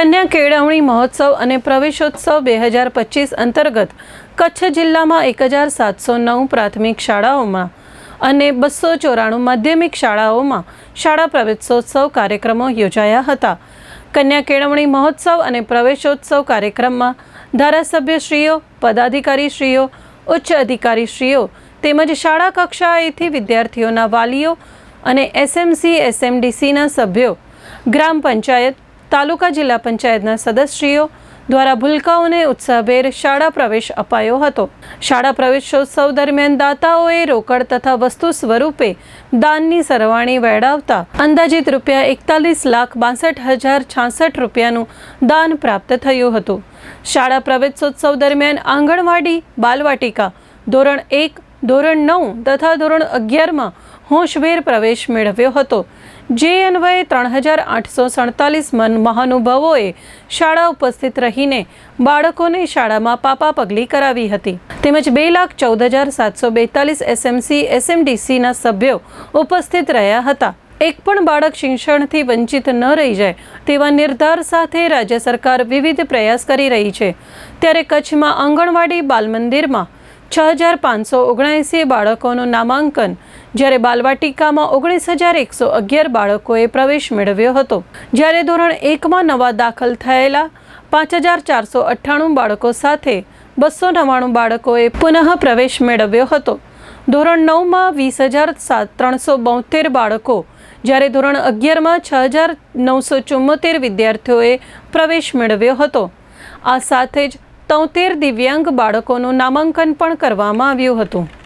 કન્યા કેળવણી મહોત્સવ અને પ્રવેશોત્સવ બે હજાર પચીસ અંતર્ગત કચ્છ જિલ્લામાં એક હજાર સાતસો નવ પ્રાથમિક શાળાઓમાં અને બસો ચોરાણું માધ્યમિક શાળાઓમાં શાળા પ્રવેશોત્સવ કાર્યક્રમો યોજાયા હતા. કન્યા કેળવણી મહોત્સવ અને પ્રવેશોત્સવ કાર્યક્રમમાં ધારાસભ્યશ્રીઓ, પદાધિકારીશ્રીઓ, ઉચ્ચ અધિકારીશ્રીઓ તેમજ શાળા કક્ષાએથી વિદ્યાર્થીઓના વાલીઓ અને એસએમસી, એસએમડીસીના સભ્યો, ગ્રામ પંચાયત તાલુકા જિલ્લા પંચાયતના સદસ્યશ્રીઓ દ્વારા ભૂલકાઓને ઉત્સાહભેર શાળા પ્રવેશ અપાયો હતો. શાળા પ્રવેશોત્સવ દરમિયાન દાતાઓએ રોકડ તથા વસ્તુ સ્વરૂપે દાનની સરવાણી વેળાવતા અંદાજિત રૂપિયા એકતાલીસ લાખ બાસઠ હજાર છાસઠ રૂપિયાનું દાન પ્રાપ્ત થયું હતું. શાળા પ્રવેશોત્સવ દરમિયાન આંગણવાડી, બાલવાટિકા ધોરણ એક, ધોરણ નવ તથા ધોરણ અગિયારમાં હોશભેર પ્રવેશ મેળવ્યો હતો. જે અન્વયે ત્રણ હજાર આઠસો સડતાલીસ મન મહાનુભાવોએ શાળા ઉપસ્થિત રહીને બાળકોને શાળામાં પાપા પગલી કરાવી હતી. તેમજ બે લાખ ચૌદ હજાર સાતસો બેતાલીસ એસએમસી, એસએમડીસીના સભ્યો ઉપસ્થિત રહ્યા હતા. એક પણ બાળક શિક્ષણથી વંચિત ન રહી જાય તેવા નિર્ધાર સાથે રાજ્ય સરકાર વિવિધ પ્રયાસ કરી રહી છે. ત્યારે કચ્છમાં આંગણવાડી બાલમંદિરમાં છ હજાર પાંચસો ઓગણએંસી બાળકોનું નામાંકન, જ્યારે બાલવાટિકામાં ઓગણીસ હજાર એકસો અગિયાર બાળકોએ પ્રવેશ મેળવ્યો હતો. જ્યારે ધોરણ એકમાં નવા દાખલ થયેલા પાંચ હજાર ચારસો અઠ્ઠાણું બાળકો સાથે બસો નવ્વાણું બાળકોએ પુનઃ પ્રવેશ મેળવ્યો હતો. ધોરણ નવમાં વીસ હજાર સાત ત્રણસો બોતેર બાળકો, જ્યારે ધોરણ અગિયારમાં છ હજાર નવસો ચુમ્મોતેર વિદ્યાર્થીઓએ પ્રવેશ મેળવ્યો હતો. આ સાથે જ તોતેર દિવ્યાંગ બાળકોનું નામાંકન પણ કરવામાં આવ્યું હતું.